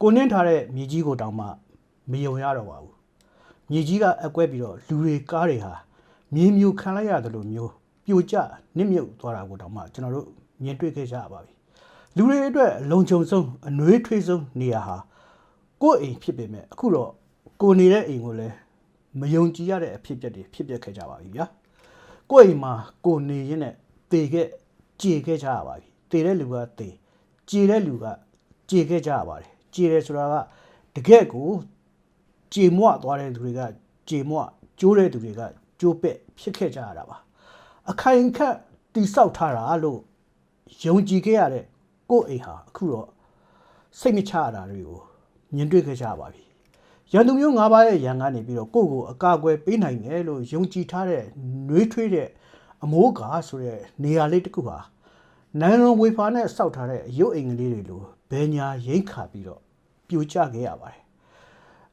ကိုနှင်းထားတဲ့မြေကြီးကိုတောင်မှမယုံရတော့ပါဘူးမြေကြီးကအကွက်ပြီးတော့လူတွေကားတွေဟာမြေမျိုးခံလိုက်ရတယ်လို့မျိုးပြိုကျနစ်မြုပ်သွားတာကိုတောင်မှကျွန်တော်တို့မြင်တွေ့ခဲ့ကြရပါပြီလူတွေအတွက်လုံခြုံဆုံးအနှွေးထွေးဆုံးနေရာဟာကိုယ့်အိမ်ဖြစ်ပေမဲ့အခုတော့ကိုနေတဲ့အိမ်ကိုလည်းမယုံကြည်ရတဲ့အဖြစ်အပျက်တွေဖြစ်ပျက်ခဲ့ကြပါပြီဗျာကိုယ့်အိမ်မှာကိုနေရင်းနဲ့တေခဲ့ကြေခဲ့ကြရပါပြီတေတဲ့လူကတေကြေတဲ့လူကကြေခဲ့ကြရပါတယ် ကြေတယ်ဆိုတာကတကယ့်ကိုကြေမွသွားတဲ့လူတွေကကြေမွကျိုးတဲ့သူတွေကကျိုးပက်ဖြစ်ခဲ့ကြရတာပါအခိုင်အခန့်တိဆောက်ထားတာလို့ယုံကြည်ခဲ့ရတဲ့ကိုယ့်အိမ်ဟာအခုတော့စိတ်မချရတာတွေကိုမြင်တွေ့ခဲ့ကြပါပြီရန်သူမျိုး၅ပါးရဲ့ရန်ကနေပြီးတော့ကိုယ့်ကိုအကာအကွယ်ပေးနိုင်တယ်လို့ယုံကြည်ထားတဲ့နှွေးထွေးတဲ့အမိုးကာဆိုတဲ့နေရာလေးတစ်ခုဟာနိုင်လွန်ဝေဖာနဲ့စောက်ထားတဲ့အယုတ်အိမ်ကလေးတွေလိုဘယ်ညာရိတ်ခါပြီးတော့ ပြိုကျခဲ့ရပါတယ်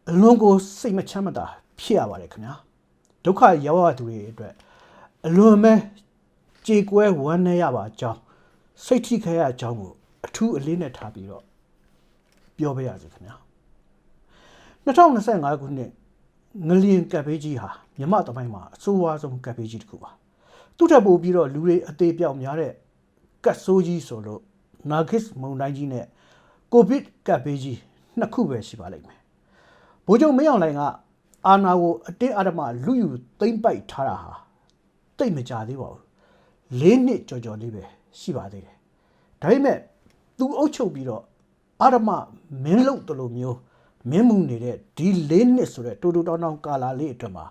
အလွန်ကိုစိတ်မချမ်းမသာဖြစ်ရပါတယ်ခင်ဗျာဒုက္ခရောက်ရသူတွေအတွက်အလွန်ပဲကြေကွဲဝမ်းနည်းရပါကြောင်းစိတ်ထိခဲရကြောင်းကိုအထူးအလေးနဲ့ထားပြီးတော့ပြောပေးရစေခင်ဗျာ2025ခုနှစ်ငလျင်ကပ်ဘေးကြီးဟာမြမတမိုင်းမှာအဆိုးဝါးဆုံးကပ်ဘေးကြီးတစ်ခုပါသူထပ်ပို့ပြီးတော့လူတွေအသေးပြောက်များတဲ့ကတ်ဆိုးကြီးဆိုလို့နာဂစ်မုန်တိုင်းကြီးနဲ့ကိုဗစ်ကပ်ဘေးကြီး နှစ်ခုပဲရှိပါလိမ့်မယ်ဘိုးချုပ်မင်းအောင်လှိုင်ကအာနာကိုအတင်းအဓမ္မလူယူသိမ့်ပိုက်ထားတာဟာတိတ်မကြသေးပါဘူးလေးနှစ်ကြော်ကြော်လေးပဲရှိပါသေးတယ်ဒါပေမဲ့သူအုပ်ချုပ်ပြီးတော့အာဓမ္မမင်းလုပ်တယ်လို့မျိုးမင်းမှုနေတဲ့ဒီလေးနှစ်ဆိုတဲ့တူတူတောင်းတောင်းကာလာလေးအတွက်မှာ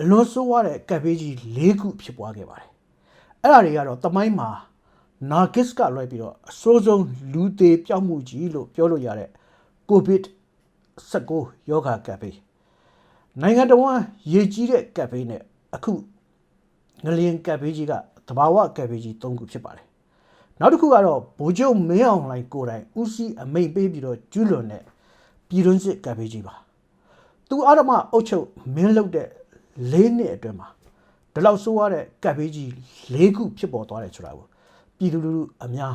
အလွန်ဆိုးရတဲ့ကပ်ဘေးကြီး၄ခုဖြစ်ပွားခဲ့ပါတယ်အဲ့ဒါတွေကတော့တမိုင်းမှာနာဂစ်ကလွှဲပြီးတော့အဆိုးဆုံးလူသေးပြောက်မှုကြီးလို့ပြောလို့ရတဲ့ ကိုဗစ်19ယောဂကပ်ဘေးနိုင်ငံတော်ဝန်ရေကြီးတဲ့ကပ်ဘေးနဲ့အခုငလျင်ကပ်ဘေးကြီးကတဘာဝကပ်ဘေးကြီး၃ခုဖြစ်ပါတယ်နောက်တစ်ခုကတော့ဗိုလ်ချုပ်မင်းအောင်လှိုင်ကိုယ်တိုင်ဦးစီးအမိန့်ပေးပြီးတော့ကျူးလွန်တဲ့ပြည်တွင်းစစ်ကပ်ဘေးကြီးပါသူအာရမအုပ်ချုပ်မင်းလုပ်တဲ့၄နှစ်အတွင်းမှာဒီလောက်ဆိုးရတဲ့ကပ်ဘေးကြီး၄ခုဖြစ်ပေါ်သွားတယ်ဆိုတာကိုပြည်သူလူထုအများ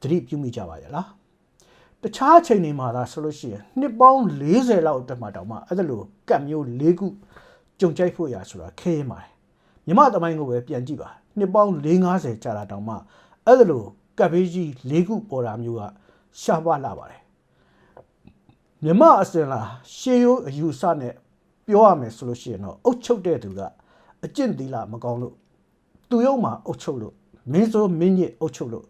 သတိပြုမိကြပါရဲ့လား တခြားအချိန်တွေမှာသာဆိုလို့ရှိရင်နှစ်ပေါင်း40လောက်အတွင်းမှာတောင်မှအဲ့ဒါလိုကပ်မျိုး၄ခုကြုံကြိုက်ဖို့ရဆိုတာခဲရင်ပါတယ်မြမသမိုင်းကိုပဲပြန်ကြည့်ပါနှစ်ပေါင်း450ကြာတာတောင်မှအဲ့ဒါလိုကပ်ဘေးကြီး၄ခုပေါ်တာမျိုးကရှားပါလာပါတယ်မြမအစင်လာရှေးရိုးအယူဆနဲ့ပြောရမယ်ဆိုလို့ရှိရင်တော့အုတ်ချုပ်တဲ့သူကအကျင့်သီလမကောင်းလို့သူရုံမှာအုတ်ချုပ်လို့မင်းစိုးမင်းညစ်အုတ်ချုပ်လို့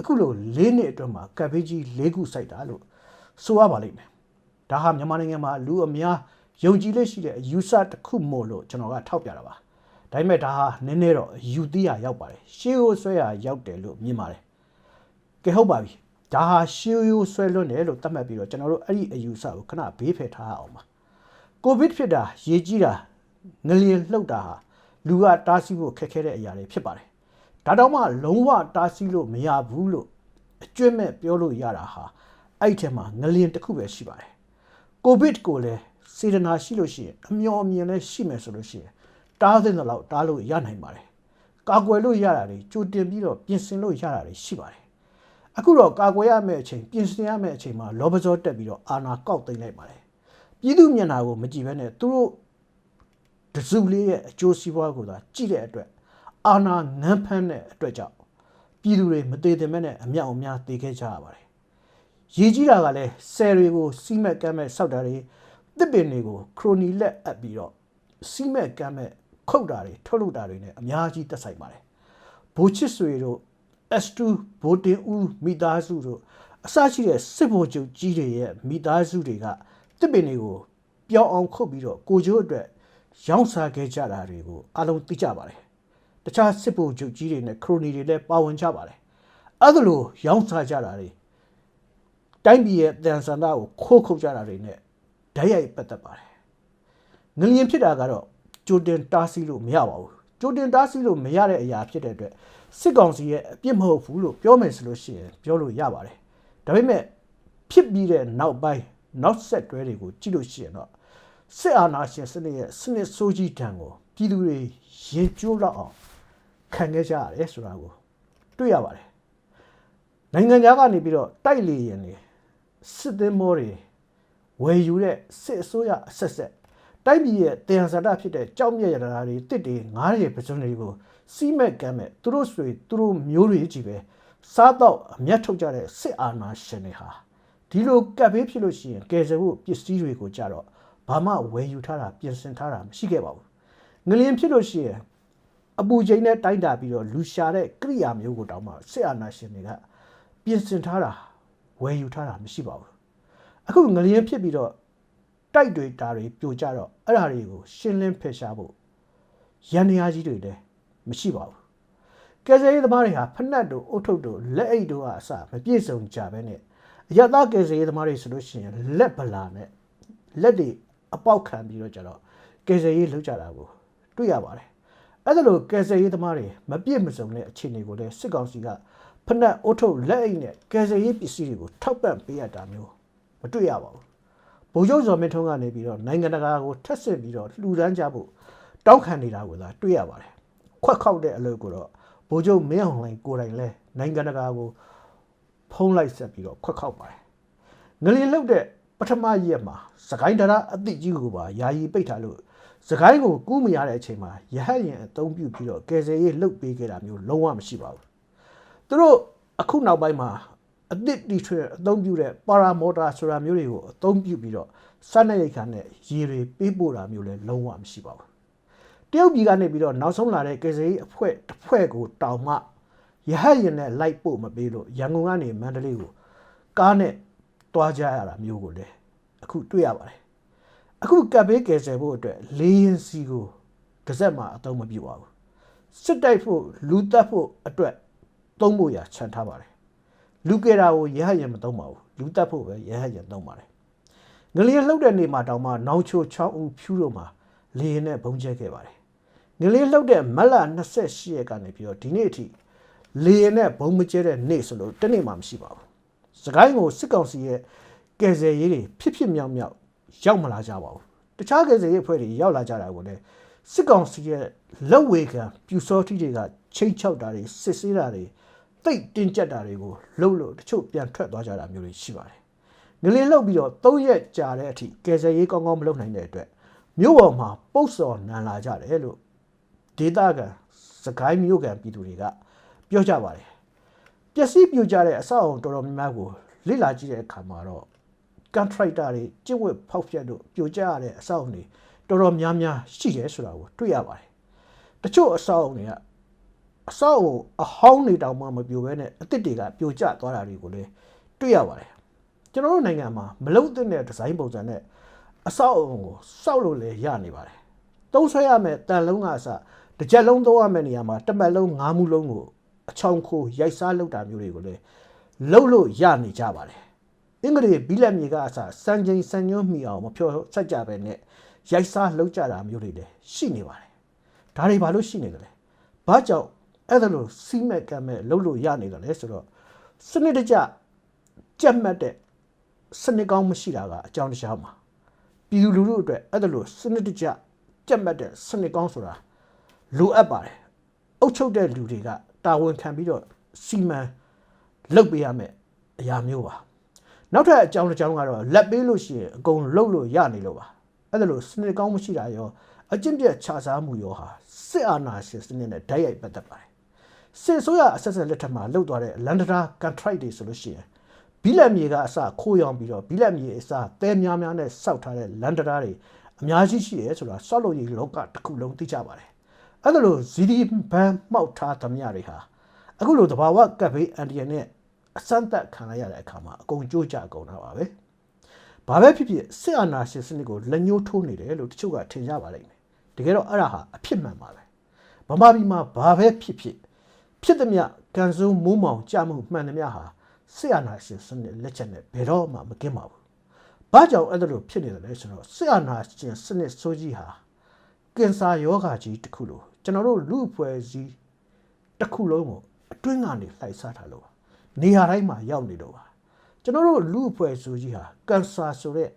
အခုလို၄နှစ်အတွင်းမှာကပ်ဘေးကြီး၄ခုစိုက်တာလို့ဆိုရပါလိမ့်မယ်ဒါဟာမြန်မာနိုင်ငံမှာလူအများယုံကြည်လက်ရှိတဲ့အယူဆတစ်ခုမို့လို့ကျွန်တော်ကထောက်ပြတာပါဒါပေမဲ့ဒါဟာနည်းနည်းတော့ယူသီးရရောက်ပါတယ်ရှေးကိုဆွဲရရောက်တယ်လို့မြင်ပါတယ်ကဲဟုတ်ပါပြီဒါဟာရှေးရိုးဆွဲလွတ်တယ်လို့သတ်မှတ်ပြီးတော့ကျွန်တော်တို့အဲ့ဒီအယူဆကိုခဏဘေးဖယ်ထားအောင်ပါကိုဗစ်ဖြစ်တာရေကြီးတာငလျင်လှုပ်တာဟာလူကတားဆီးဖို့ခက်ခဲတဲ့အရာတွေဖြစ်ပါတယ် ဒါတော့မှလုံးဝတားဆီးလို့မရဘူးလို့အကျွတ်မဲ့ပြောလို့ရတာဟာအဲ့ဒီထဲမှာငလျင်တစ်ခုပဲရှိပါတယ်ကိုဗစ်ကိုလည်းစေတနာရှိလို့ရှိရင်အမျော်အမြင်လည်းရှိမယ်ဆိုလို့ရှိရင်တားသင့်တဲ့လောက်တားလို့ရနိုင်ပါတယ်ကာကွယ်လို့ရတာတွေကြိုတင်ပြီးတော့ပြင်ဆင်လို့ရတာတွေရှိပါတယ်အခုတော့ကာကွယ်ရမယ့်အချိန်ပြင်ဆင်ရမယ့်အချိန်မှာလောဘဇောတက်ပြီးတော့အာနာကောက်သိမ့်လိုက်ပါတယ်ပြည်သူမျက်နှာကိုမကြည့်ဘဲနဲ့သူတို့တစုလေးရဲ့အကျိုးစီးပွားကိုသာကြည့်တဲ့အတွက် အာနာငန်းဖမ်းတဲ့အတွက်ကြောင့်ပြည်သူတွေမသေးတဲ့မဲ့နဲ့အမြောက်အများသေခဲ့ကြရပါတယ်ရေကြီးတာကလည်းဆယ်တွေကိုစီးမက်ကမ်းမဲ့စောက်တာတွေတစ်ပင်တွေကိုခရိုနီလက်အပ်ပြီးတော့စီးမက်ကမ်းမဲ့ခုတ်တာတွေထုတ်လုပ်တာတွေနဲ့အများကြီးတက်ဆိုင်ပါတယ်ဘိုချစ်ဆွေတို့ S2 ဗိုလ်တင်ဦးမိသားစုတို့အစရှိတဲ့စစ်ဗိုလ်ချုပ်ကြီးတွေရဲ့မိသားစုတွေကတစ်ပင်တွေကိုပျောက်အောင်ခုတ်ပြီးတော့ကိုကျိုးအတွက်ရောင်းစားခဲ့ကြတာတွေကိုအလုံးသိကြပါတယ် တခြားစစ်ဗိုလ်ချုပ်ကြီးတွေနဲ့ခရိုနီတွေလည်းပါဝင်ကြပါတယ်အဲ့ဒါလိုရောင်းစားကြတာတွေတိုင်းပြည်ရဲ့တန်ဆန္ဒကိုခိုးခုတ်ကြတာတွေနဲ့ဓာတ်ရိုက်ပတ်သက်ပါတယ်ငလျင်ဖြစ်တာကတော့ကြိုတင်တားဆီးလို့မရပါဘူးကြိုတင်တားဆီးလို့မရတဲ့အရာဖြစ်တဲ့အတွက်စစ်ကောင်စီရဲ့အပြစ်မဟုတ်ဘူးလို့ပြောမယ်ဆိုလို့ရှိရင်ပြောလို့ရပါတယ်ဒါပေမဲ့ဖြစ်ပြီးတဲ့နောက်ပိုင်းနောက်ဆက်တွဲတွေကိုကြည့်လို့ရှိရင်တော့စစ်အာဏာရှင်စနစ်ရဲ့စနစ်ဆိုးကြီးတံကိုပြည်သူတွေရင်ကျိုးလောက်အောင် ခံခဲ့ကြရတယ်ဆိုတာကိုတွေ့ရပါတယ်နိုင်ငံသားကနေပြီးတော့တိုက်လေရင်နေစစ်သင်းမောတွေဝယ်ယူတဲ့စစ်အစိုးရအဆက်ဆက်တိုက်ပြည်ရဲ့တရားစတာဖြစ်တဲ့ကြောက်မြက်ရတာတွေတစ်တွေငားတွေပစုံတွေကိုစီးမဲ့ကမ်းမဲ့သူတို့ဆွေသူတို့မျိုးတွေကြီးပဲစားတော့အမျက်ထုတ်ကြတဲ့စစ်အာဏာရှင်တွေဟာဒီလိုကပ်ဘေးဖြစ်လို့ရှိရင်ကယ်ဆယ်ဖို့ပစ္စည်းတွေကိုကြတော့ဘာမှဝယ်ယူထားတာပြင်ဆင်ထားတာမရှိခဲ့ပါဘူးငလျင်ဖြစ်လို့ရှိရင် အပူချိန်နဲ့တိုက်တာပြီးတော့လူရှာတဲ့ကိရိယာမျိုးကိုတောင်းမှစစ်အာဏာရှင်တွေကပြင်ဆင်ထားတာဝယ်ယူထားတာမရှိပါဘူးအခုငလျင်ဖြစ်ပြီးတော့တိုက်တွေတာတွေပြိုကျတော့အဲ့ဓာတွေကိုရှင်းလင်းဖယ်ရှားဖို့ရန်ရာကြီးတွေလည်းမရှိပါဘူးကယ်ဆယ်ရေးသမားတွေဟာဖက်နှက်တို့အုတ်ထုပ်တို့လက်အိတ်တို့ကအစမပြည့်စုံကြပဲနဲ့အရသာကယ်ဆယ်ရေးသမားတွေဆိုလို့ရှိရင်လက်ဗလာနဲ့လက်တွေအပေါက်ခံပြီးတော့ကြတော့ကယ်ဆယ်ရေးလုပ်ကြတာကိုတွေ့ရပါတယ် အဲ့ဒါလိုကယ်ဆယ်ရေးသမားတွေမပြည့်မစုံတဲ့အခြေအနေကိုလည်းစစ်ကောင်စီကဖက်နှက်အုတ်ထုပ်လက်အိတ်နဲ့ကယ်ဆယ်ရေးပစ္စည်းတွေကိုထောက်ပံ့ပေးရတာမျိုးမတွေ့ရပါဘူးဗိုလ်ချုပ်ဇော်မင်းထွန်းကနေပြီးတော့နိုင်ငံတကာကိုထက်ဆင့်ပြီးတော့လှူဒန်းကြဖို့တောက်ခံနေတာကိုသာတွေ့ရပါတယ်ခွက်ခောက်တဲ့အလုပ်ကိုတော့ဗိုလ်ချုပ်မင်းအောင်လှိုင်ကိုယ်တိုင်လဲနိုင်ငံတကာကိုဖုံးလိုက်ဆက်ပြီးတော့ခွက်ခောက်ပါတယ်ငလျင်လှုပ်တဲ့ပထမရက်မှာစကိုင်းဒရာအသစ်ကြီးကိုပါယာယီပိတ်ထားလို့ စကိုင်းကိုကူးမရတဲ့အချိန်မှာရဟတ်ရင်အသုံးပြုပြီးတော့ကယ်ဆယ်ရေးလှုပ်ပေးခဲ့တာမျိုးလုံးဝမရှိပါဘူးသူတို့အခုနောက်ပိုင်းမှာအသစ်တီထွေအသုံးပြုတဲ့ပါရာမော်တာဆိုတာမျိုးတွေကိုအသုံးပြုပြီးတော့စက်နယ်ရိတ်ခါနဲ့ရေတွေပေးပို့တာမျိုးလည်းလုံးဝမရှိပါဘူးတရုတ်ပြည်ကနေပြီးတော့နောက်ဆုံးလာတဲ့ကယ်ဆယ်ရေးအဖွဲ့တစ်ဖွဲ့ကိုတောင်မှရဟတ်ရင်နဲ့လိုက်ပို့မပေးလို့ရန်ကုန်ကနေမန္တလေးကိုကားနဲ့တွားကြရတာမျိုးကိုလည်းအခုတွေ့ရပါတယ် အခုကပ်ဘေးကယ်ဆယ်ဖို့အတွက်လေးရင်စီကိုတစ်စက်မှအသုံးမပြုပါဘူးစစ်တိုက်ဖို့လူတက်ဖို့အတွက်သုံးဖို့ရခြံထားပါတယ်လူကယ်တာကိုရဟရင်မသုံးပါဘူးလူတက်ဖို့ပဲရဟရင်သုံးပါတယ်ငလျင်လှုပ်တဲ့နေမှာတောင်မှနောင်ချို6ဦးဖြူးတို့မှာလေရင်နဲ့ဘုံကျဲခဲ့ပါတယ်ငလျင်လှုပ်တဲ့မက်လ28ရက်ကနေပြီးတော့ဒီနေ့အထိလေရင်နဲ့ဘုံမကျဲတဲ့နေ့ဆိုလို့တနေ့မှမရှိပါဘူးစကိုင်းကိုစစ်ကောင်စီရဲ့ကယ်ဆယ်ရေးတွေဖြစ်ဖြစ်မြောက်မြောက် ရောက်မလာကြပါဘူးတခြားကယ်ဆယ်ရေးအဖွဲ့တွေရောက်လာကြတာကိုလည်းစစ်ကောင်စီရဲ့လက်ဝေခံပြူစောတိတွေကချိန်ချောက်တာတွေစစ်ဆေးတာတွေတိတ်တင်းကျပ်တာတွေကိုလှုပ်လို့တချို့ပြန်ထွက်သွားကြတာမျိုးတွေရှိပါတယ်ငလင်းလှုပ်ပြီးတော့၃ရက်ကြာတဲ့အထိကယ်ဆယ်ရေးကောင်းကောင်းမလုပ်နိုင်တဲ့အတွက်မြို့ပေါ်မှာပုတ်စော်နံလာကြတယ်လို့ဒေတာကန်စကိုင်းမြို့ကန်ပြည်သူတွေကပြောကြပါတယ်ပျက်စီးပြိုကျတဲ့အဆောက်အုံတော်တော်များများကိုလေ့လာကြည့်တဲ့အခါမှာတော့ contractor တွေကျင့်ဝတ်ဖောက်ဖျက်တို့ပြိုကျရတဲ့အဆောက်အုံတွေတော်တော်များများရှိတယ်ဆိုတာကိုတွေ့ရပါတယ်တချို့အဆောက်အုံတွေကအဆောက်အုံအဟောင်းနေတောင်မှမပြိုဘဲနဲ့အစ်စ်တွေကပြိုကျသွားတာတွေကိုလည်းတွေ့ရပါတယ်ကျွန်တော်တို့နိုင်ငံမှာမလုံတဲ့ဒီဇိုင်းပုံစံနဲ့အဆောက်အုံကိုစောက်လို့လည်းရနေပါတယ်သုံးဆွဲရမယ်တန်လုံးကအစတစ်ချက်လုံးသုံးရမယ်နေရာမှာတစ်ပတ်လုံးငါးမှုလုံးကိုအချောင်ခိုရိုက်စားလုပ်တာမျိုးတွေကိုလည်းလှုပ်လို့ရနေကြပါတယ် အင်္ဂလိပ်ဘီလက်မြေကအစစံချိန်စံညွှန်းမိအောင်မဖြောဆက်ကြပဲနဲ့ရိုက်စားလှုပ်ကြတာမျိုးတွေလည်းရှိနေပါတယ်ဒါတွေဘာလို့ရှိနေကြလဲဘာကြောင့်အဲ့ဒါလို့စီးမဲ့ကမ်းမဲ့လှုပ်လို့ရနေတယ်လဲဆိုတော့စနစ်တကျကြက်မှတ်တဲ့စနစ်ကောင်းမရှိတာကအကြောင်းတရားမှာပြည်သူလူထုအတွက်အဲ့ဒါလို့စနစ်တကျကြက်မှတ်တဲ့စနစ်ကောင်းဆိုတာလိုအပ်ပါတယ်အုပ်ချုပ်တဲ့လူတွေကတာဝန်ခံပြီးတော့စီမံလုပ်ပေးရမယ်အရာမျိုးပါ နောက်ထပ်အကြောင်းတစ်ကြောင်းကတော့လက်ပေးလို့ရှိရင်အကုန်လှုပ်လို့ရနေလို့ပါအဲ့ဒါလို့စနစ်ကောင်းမရှိတာရောအကျင့်ပြတ်ခြားစားမှုရောဟာစစ်အာဏာရှင်စနစ်နဲ့ဓာတ်ရိုက်ပတ်သက်ပါတယ်စစ်ဆိုးရအဆက်ဆက်လက်ထက်မှာလှုပ်သွားတဲ့လန်ဒတာကန်ထရိုက်တွေဆိုလို့ရှိရင်ဘီလက်မြေကအစခိုးရောင်ပြီးတော့ဘီလက်မြေအစတဲများများနဲ့စောက်ထားတဲ့လန်ဒတာတွေအများကြီးရှိတယ်ဆိုတာဆောက်လို့ရလောကတစ်ခုလုံးသိကြပါတယ်အဲ့ဒါလို့ဇီဒီဘန်မှောက်ထားသမျှတွေဟာအခုလိုတဘာဝကပ်ဘေးအန်တီယန်နဲ့ အစမ်းသက်ခံရတဲ့အခါမှာအကုန်ကြိုးကြအကုန်တာပါပဲဘာပဲဖြစ်ဖြစ်စစ်အာဏာရှင်စနစ်ကိုလက်ညှိုးထိုးနေတယ်လို့တချို့ကထင်ကြပါလိမ့်မယ်တကယ်တော့အဲ့ဒါဟာအဖြစ်မှန်ပါပဲဗမာပြည်မှာဘာပဲဖြစ်ဖြစ်ဖြစ်သမျှကန်စုံမိုးမောင်ကြမှုမှန်သမျှဟာစစ်အာဏာရှင်စနစ်လက်ချက်နဲ့ဘယ်တော့မှမကင်းပါဘူးဘာကြောင့်အဲ့ဒါလိုဖြစ်နေတယ်လဲဆိုတော့စစ်အာဏာရှင်စနစ်ဆိုးကြီးဟာကင်ဆာယောဂါကြီးတစ်ခုလိုကျွန်တော်တို့လူအဖွဲ့အစည်းတစ်ခုလုံးကိုအတွင်းကနေလှိုက်စားထားလို့ နေရာတိုင်းမှာရောက်နေတော့ပါကျွန်တော်တို့လူအဖွဲ့ဆိုကြီးဟာကင်ဆာဆိုတဲ့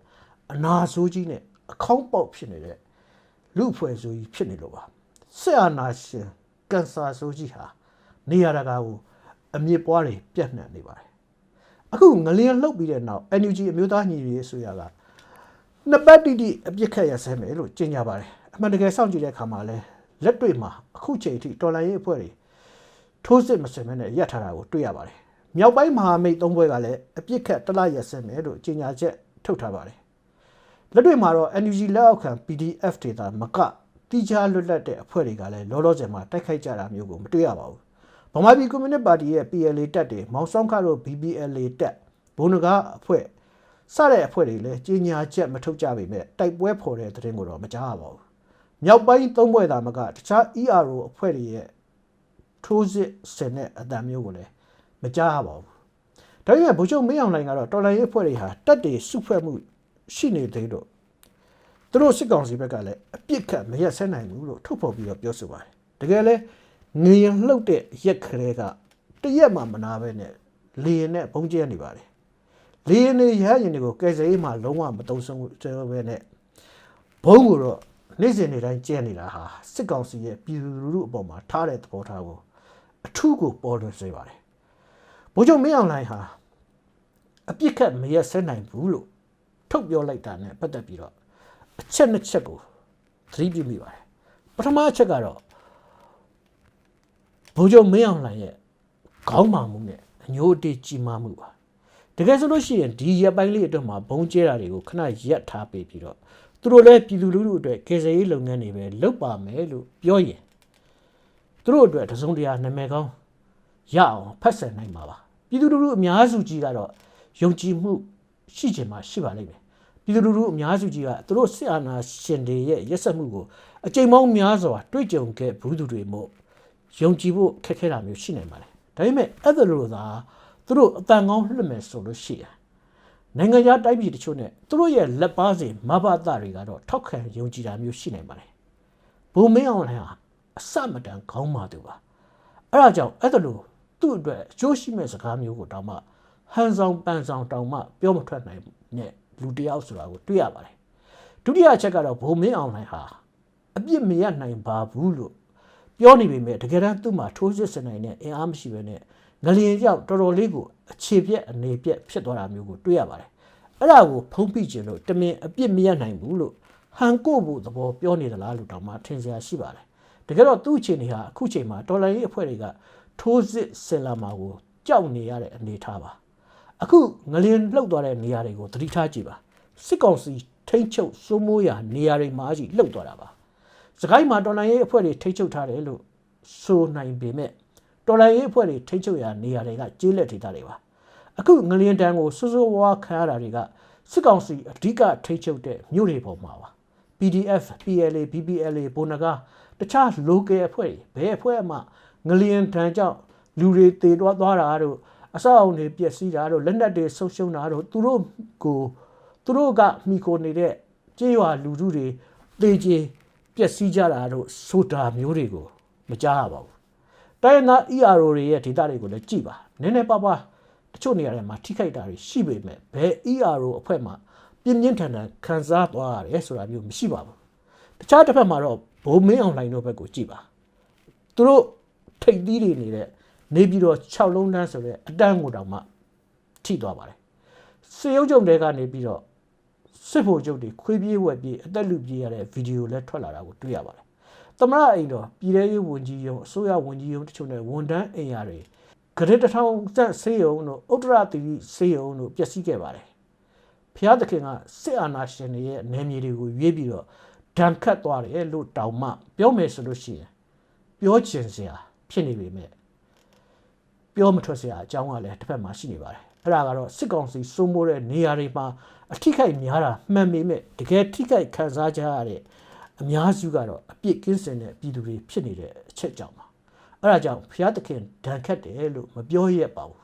အနာဆိုးကြီးနဲ့အခေါင်းပေါက်ဖြစ်နေတဲ့လူအဖွဲ့ဆိုကြီးဖြစ်နေလို့ပါဆက်အာနာရှင်ကင်ဆာဆိုကြီးဟာနေရာတကာကိုအမြင့်ပွားတွေပြန့်နှံ့နေပါတယ်အခုငလျင်လှုပ်ပြီးတဲ့နောက် NUG အမျိုးသားညီညွတ်ရေးအစိုးရကနှစ်ပတ်တိတိအပြစ်ခတ်ရဆဲမယ်လို့ကြေညာပါတယ်အမှန်တကယ်စောင့်ကြည့်တဲ့အခါမှာလဲလက်တွေ့မှာအခုချိန်ထိတော်လိုင်းရေးအဖွဲ့တွေထိုးစစ်မစင်မဲနဲ့ရပ်ထားတာကိုတွေ့ရပါတယ် မြောက်ပိုင်းမဟာမိတ်သုံးဘွဲကလည်းအပြစ်ခတ်တလရက်ဆဲမယ်လို့ကြေညာချက်ထုတ်ထားပါတယ်လက်တွေ့မှာတော့ NUG လက်အောက်ခံ PDF ဒေတာမကတိကျလွတ်လပ်တဲ့အဖွဲ့တွေကလည်းလောလောဆယ်မှာတိုက်ခိုက်ကြတာမျိုးကိုမတွေ့ရပါဘူးဗမာပြည်ကွန်မြူနတီပါတီရဲ့ PLA တက်တွေမောင်ဆောင်ခါတို့ BBLA တက်ဘုံနဂါအဖွဲ့စတဲ့အဖွဲ့တွေလည်းကြီးညာချက်မထုတ်ကြပေမဲ့တိုက်ပွဲဖော်တဲ့သတင်းကိုတော့မကြားရပါဘူး။မြောက်ပိုင်းသုံးဘွဲ့သားမကတခြား ERO အဖွဲ့တွေရဲ့ထိုးစစ်ဆင်တဲ့အတန်မျိုးကိုလည်း မကြားရပါဘူး။ဒါပေမဲ့ဗိုလ်ချုပ်မင်းအောင်လှိုင်ကတော့တော်လိုင်းရေးအဖွဲ့တွေဟာတက်တွေစုဖွဲ့မှုရှိနေသေးတော့သူတို့စစ်ကောင်စီဘက်ကလည်းအပြစ်ခတ်မရက်ဆဲနိုင်ဘူးလို့ထုတ်ဖော်ပြီးတော့ပြောဆိုပါတယ်။တကယ်လဲငရင်လှုပ်တဲ့ရက်ခရဲကတရက်မှမနာပဲနဲ့လေရင်နဲ့ဘုံကျဲနေပါတယ်။လေရင်တွေရဟရင်တွေကိုကယ်ဆယ်ရေးမှာလုံးဝမတုံ့ဆုံးဘူးပဲနဲ့ဘုံကိုတော့နေ့စဉ်နေ့တိုင်းကျဲနေတာဟာစစ်ကောင်စီရဲ့ပြည်သူလူထုအပေါ်မှာထားတဲ့သဘောထားကိုအထူးကိုပေါ်လွင်စေပါတယ်။ ဘိုးချုပ်မင်းအောင်လှိုင်ဟာအပြစ်ခတ်မရက်ဆဲနိုင်ဘူးလို့ထုတ်ပြောလိုက်တာနဲ့ပတ်သက်ပြီးတော့အချက်နှစ်ချက်ကိုသတိပြုမိပါတယ်။ပထမအချက်ကတော့ဘိုးချုပ်မင်းအောင်လှိုင်ရဲ့ခေါင်းမာမှုနဲ့အညိုအတေးကြီးမားမှုပါတကယ်ဆိုလို့ရှိရင်ဒီရက်ပိုင်းလေးအတွက်မှာဘုံကျဲတာတွေကိုခဏရက်ထားပေးပြီးတော့သူတို့လည်းပြည်သူလူထုအတွက်ကယ်ဆယ်ရေးလုပ်ငန်းတွေပဲလုပ်ပါမယ်လို့ပြောရင်သူတို့အတွက်တစုံတရာနာမည်ကောင်းရအောင်ဖတ်ဆယ်နိုင်မှာပါ ပြည်သူလူထုအများစုကြီးကတော့ယုံကြည်မှုရှိချင်မှရှိပါလိမ့်မယ်ပြည်သူလူထုအများစုကြီးကသူတို့စစ်အာဏာရှင်တွေရဲ့ရက်စက်မှုကိုအကြိမ်ပေါင်းများစွာတွေ့ကြုံခဲ့ဘူးသူတွေမို့ယုံကြည်ဖို့ခက်ခဲတာမျိုးရှိနိုင်ပါတယ်ဒါပေမဲ့အဲ့ဒါလိုသာသူတို့အတန်ကောင်းလွှတ်မယ်ဆိုလို့ရှိရင်နိုင်ငံခြားတိုင်းပြည်တချို့နဲ့သူတို့ရဲ့လက်ပါစီမဘာတာတွေကတော့ထောက်ခံယုံကြည်တာမျိုးရှိနိုင်ပါတယ်ဘုံမင်းအောင်လှိုင်ဟာအစမတန်ခေါင်းမာသူပါအဲ့ဒါကြောင့်အဲ့ဒါလို သူ့အတွက်အကျိုးရှိမဲ့စကားမျိုးကိုတောင်မှဟန်ဆောင်ပန်ဆောင်တောင်မှပြောမထွက်နိုင်တဲ့လူတယောက်ဆိုတာကိုတွေ့ရပါတယ်ဒုတိယအချက်ကတော့ဘုံမင်းအောင်လှိုင်ဟာအပြစ်မရနိုင်ပါဘူးလို့ပြောနေပေမဲ့တကယ်တမ်းသူ့မှာထိုးစစ်ဆင်နိုင်တဲ့အင်အားမရှိဘဲနဲ့ငလျင်ကြောင့်တော်တော်လေးကိုအခြေပြက်အနေပြက်ဖြစ်သွားတာမျိုးကိုတွေ့ရပါတယ်အဲ့ဒါကိုဖုံးပြခြင်းလို့တမင်အပြစ်မရနိုင်ဘူးလို့ဟန်ကိုဖို့သဘောပြောနေသလားလို့တောင်မှထင်စရာရှိပါတယ်တကယ်တော့သူ့အခြေအနေဟာအခုချိန်မှာတော်လိုင်းရေးအဖွဲ့တွေက ထိုးစစ်ဆင်လာမှာကိုကြောက်နေရတဲ့အနေအထားပါအခုငလျင်လှုပ်သွားတဲ့နေရာတွေကိုသတိထားကြည့်ပါစစ်ကောင်စီထိမ့်ချုပ်စိုးမိုးရာနေရာတွေမှာကြီးလှုပ်သွားတာပါစကိုင်းမှာတော်လိုင်းရေးအဖွဲ့တွေထိမ့်ချုပ်ထားတယ်လို့ဆိုနိုင်ပေမဲ့တော်လိုင်းရေးအဖွဲ့တွေထိမ့်ချုပ်ရာနေရာတွေကကျေးလက်ဒေသတွေပါအခုငလျင်တန်းကိုစိုးစိုးဝါးခံရတာတွေကစစ်ကောင်စီအဓိကထိမ့်ချုပ်တဲ့မြို့တွေပေါ်မှာပါ PDF PLA BBLA ဘုံနဂါတခြား local အဖွဲ့တွေဘယ်အဖွဲ့မှ ငလျင်တန်းကြောင့်လူတွေတေသွားသွားတာတို့အဆောက်အုံတွေပျက်စီးတာတို့လက်နက်တွေဆုပ်ရှုံတာတို့သူတို့ကိုသူတို့ကမိခိုနေတဲ့ကြေးရွာလူထုတွေတေချေပျက်စီးကြတာတို့ဆိုတာမျိုးတွေကိုမကြားရပါဘူးတိုင်းနာ ERO တွေရဲ့ data တွေကိုလည်းကြည့်ပါနည်းနည်းပါးပါးတချို့နေရာတွေမှာထိခိုက်တာတွေရှိပေမဲ့ဘယ် ERO အဖွဲ့မှပြင်းပြင်းထန်ထန်ခံစားသွားရတယ်ဆိုတာမျိုးမရှိပါဘူးတခြားတစ်ဖက်မှာတော့ဘုံမင်းအောင်လှိုင်တို့ဘက်ကိုကြည့်ပါသူတို့ ထိတ်သီးတွေနေတဲ့နေပြီးတော့6လုံးတန်းဆိုတဲ့အတန်းကိုတောင်မှထိသွားပါတယ်စေရုပ်ကြုံတွေကနေပြီးတော့စစ်ဖို့ကျုပ်တွေခွေးပြေးဝက်ပြေးအသက်လူပြေးရတဲ့ဗီဒီယိုလည်းထွက်လာတာကိုတွေ့ရပါတယ်။သမရအိမ်တော်ပြည်ထောင်ရေးဝန်ကြီးရုံးအစိုးရဝန်ကြီးရုံးတချို့နဲ့ဝန်ထမ်းအိမ်ယာတွေဂရစ်တထောင်စက်ဆေးရုံတို့ဥတ္တရတီဗီဆေးရုံတို့ပျက်စီးခဲ့ပါတယ်။ဖျားသခင်ကစစ်အာဏာရှင်တွေရဲ့နယ်မြေတွေကိုရွေးပြီးတော့ဒဏ်ခတ်သွားတယ်လို့တောင်မှ ပြောမယ်ဆိုလို့ရှိရင်ပြောချင်စရာ ဖြစ်နေပေမဲ့ပြောမထွက်စရာအကြောင်းကလည်းတစ်ဖက်မှာရှိနေပါတယ်။အဲ့ဒါကတော့စစ်ကောင်စီစိုးမိုးတဲ့နေရာတွေမှာအထိခိုက်များတာမှန်ပေမဲ့တကယ်ထိခိုက်ခံစားကြရတဲ့အများစုကတော့အပြစ်ကင်းစင်တဲ့ပြည်သူတွေဖြစ်နေတဲ့အချက်ကြောင့်ပါအဲ့ဒါကြောင့်ဘုရားသခင်ဒဏ်ခတ်တယ်လို့မပြောရပါဘူး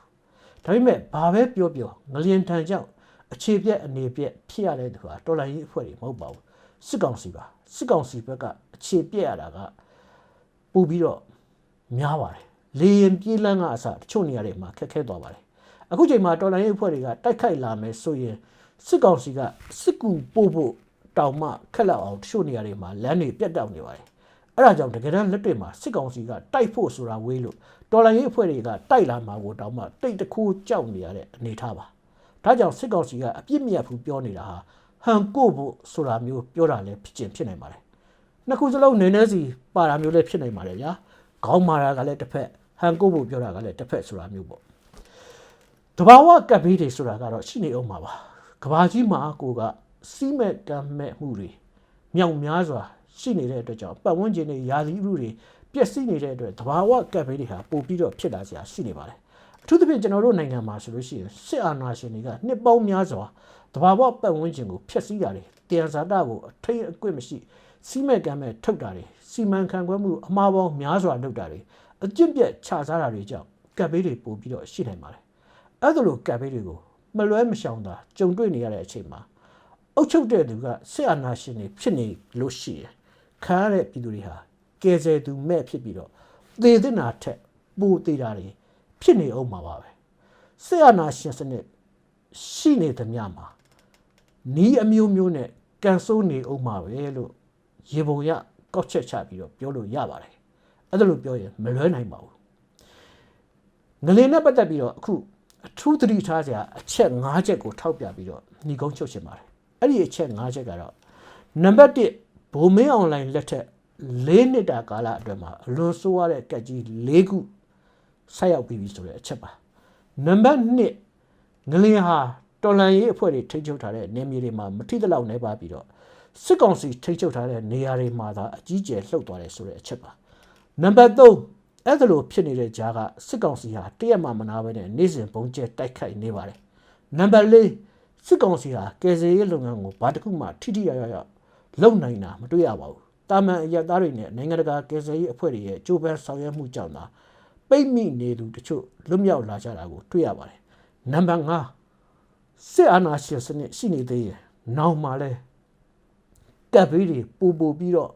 ဒါပေမဲ့ဘာပဲပြောပြောငလျင်တန်ကြောင့်အခြေပြက်အနေပြက်ဖြစ်ရတဲ့သူဟာတော်လိုင်းရေးအဖွဲ့တွေမဟုတ်ပါဘူးစစ်ကောင်စီပါစစ်ကောင်စီဘက်ကအခြေပြက်ရတာကပို့ပြီးတော့ များပါတယ်လေရင်ပြေးလန်းကအစတချို့နေရာတွေမှာခက်ခဲသွားပါတယ်အခုချိန်မှာတော်လိုင်းရေးအဖွဲ့တွေကတိုက်ခိုက်လာမယ်ဆိုရင်စစ်ကောင်စီကစစ်ကူပို့ဖို့တောင်မှခက်လောက်အောင်တချို့နေရာတွေမှာလမ်းတွေပြတ်တောက်နေပါတယ်အဲ့ဒါကြောင့်တကယ်တမ်းလက်တွေ့မှာစစ်ကောင်စီကတိုက်ဖို့ဆိုတာဝေးလို့တော်လိုင်းရေးအဖွဲ့တွေကတိုက်လာမှာကိုတောင်မှတိတ်တခိုးကြောက်နေရတဲ့အနေထားပါဒါကြောင့်စစ်ကောင်စီကအပြစ်မြတ်ဘူးပြောနေတာဟာဟန်ကိုဖို့ဆိုတာမျိုးပြောတာလည်းဖြစ်ချင်းဖြစ်နိုင်ပါတယ်နှစ်ခုစလုံးနည်းနည်းစီပါတာမျိုးလည်းဖြစ်နိုင်ပါတယ်ဗျာ ခေါင်းမာတာကလည်းတစ်ဖက်ဟန်ကိုဖို့ပြောတာကလည်းတစ်ဖက်ဆိုတာမျိုးပေါ့တဘာဝကပ်ဘေးတွေဆိုတာကတော့ရှိနေအောင်ပါပါကဘာကြီးမှာကိုကစီးမဲ့တမ်းမဲ့မှုတွေမြောက်များစွာရှိနေတဲ့အတွက်ကြောင့်ပတ်ဝန်းကျင်တွေယာစီဥတွေပျက်စီးနေတဲ့အတွက်တဘာဝကပ်ဘေးတွေဟာပိုပြီးတော့ဖြစ်လာစရာရှိနေပါတယ်အထူးသဖြင့်ကျွန်တော်တို့နိုင်ငံမှာဆိုလို့ရှိရင်စစ်အာဏာရှင်တွေကနှစ်ပေါင်းများစွာ တဘာဝပတ်ဝန်းကျင်ကိုဖျက်ဆီးတာတွေတရားစာတကိုအထိန်အကွက်မရှိစီးမဲ့ကမ်းမဲ့ထုတ်တာတွေစီမံခန့်ခွဲမှုအမှားပေါင်းများစွာလုပ်တာတွေအကျင့်ပြတ်ခြစားတာတွေကြောင့်ကပ်ဘေးတွေပိုပြီးတော့ရှိနိုင်ပါတယ်အဲ့ဒါလိုကပ်ဘေးတွေကိုမလွဲမရှောင်တာကြုံတွေ့နေရတဲ့အချိန်မှာအုတ်ချုပ်တဲ့သူကစစ်အာဏာရှင်တွေဖြစ်နေလို့ရှိရင်ခံရတဲ့ပြည်သူတွေဟာကယ်ဆယ်သူမဲ့ဖြစ်ပြီးတော့သေတဲ့နာထက်ပိုသေးတာတွေဖြစ်နေအောင်မှာပါပဲစစ်အာဏာရှင်စနစ်ရှိနေသမျှမှာ နီးအမျိုးမျိုးနဲ့ကန်ဆိုးနေအောင်မှာပဲလို့ရေပုံရကောက်ချက်ချပြီးတော့ပြောလို့ရပါတယ်အဲ့ဒါလို့ပြောရင်မလွဲနိုင်ပါဘူးငလင်နဲ့ပတ်သက်ပြီးတော့အခုအထူးသတိထားစရာအချက်၅ချက်ကိုထောက်ပြပြီးတော့ညီကုန်းချုပ်ရှင်ပါတယ်အဲ့ဒီအချက်၅ချက်ကတော့နံပါတ်1ဘိုမင်းအွန်လိုင်းလက်ထက်၄နှစ်တာကာလအတွင်းမှာအလွန်ဆိုးရတဲ့ကက်ကြီး၄ခုဆက်ရောက်ပြီးပြီဆိုတဲ့အချက်ပါနံပါတ်2ငလင်ဟာ တော်လန်ရေးအဖွဲ့တွေထိန်းချုပ်ထားတဲ့နေမြေတွေမှာမထိသလောက်နေပါပြီးတော့စစ်ကောင်စီထိန်းချုပ်ထားတဲ့နေရာတွေမှာသာအကြီးကျယ်လှုပ်သွားတယ်ဆိုတဲ့အချက်ပါနံပါတ်3အဲ့ဒါလိုဖြစ်နေတဲ့ဂျားကစစ်ကောင်စီဟာတရက်မှမနာပဲနဲ့နေ့စဉ်ပုံကျဲတိုက်ခိုက်နေပါတယ်နံပါတ်4စစ်ကောင်စီဟာကယ်ဆယ်ရေးလုပ်ငန်းကိုဘာတစ်ခုမှထိထိရောက်ရောက်လုပ်နိုင်တာမတွေ့ရပါဘူးတာမန်အရက်သားတွေနဲ့နိုင်ငံတကာကယ်ဆယ်ရေးအဖွဲ့တွေရဲ့ကြိုးပမ်းဆောင်ရွက်မှုကြောင့်သာပိတ်မိနေသူတချို့လွတ်မြောက်လာကြတာကိုတွေ့ရပါတယ်နံပါတ်5 စစ်အာဏာရှင်စနစ်ရှိနေသေးရင်နောက်မှလည်းကပ်ဘေးတွေပူပူပြီးတော့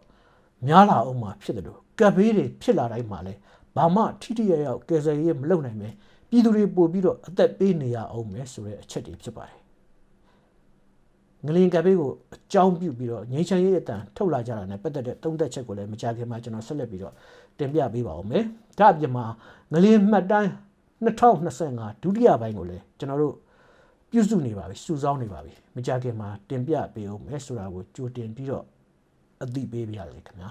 များလာအောင်မှာဖြစ်တယ်လို့ကပ်ဘေးတွေဖြစ်လာတိုင်းမှာလဲဘာမှထိထိရရောက်ကယ်ဆယ်ရေးမလုပ်နိုင်ပဲပြည်သူတွေပို့ပြီးတော့အသက်ပေးနေရအောင်မယ်ဆိုတဲ့အချက်တွေဖြစ်ပါတယ်ငလင်ကပ်ဘေးကိုအကြောင်းပြုပြီးတော့ငိမ့်ချမ်းရေးအတန်ထုတ်လာကြတာ ਨੇ ပတ်သက်တဲ့သုံးသက်ချက်ကိုလည်းမကြခင်မှာကျွန်တော်ဆက်လက်ပြီးတော့တင်ပြပေးပါဦးမယ်ဒါအပြင်မှာငလင်မှတ်တမ်း2025ဒုတိယပိုင်းကိုလည်းကျွန်တော်တို့ ပြုစုနေပါပြီစုဆောင်းနေပါပြီမကြခင်မှာတင်ပြပေးအောင်မယ်ဆိုတာကိုကြိုတင်ပြီးတော့အသိပေးပါရစေခင်ဗျာ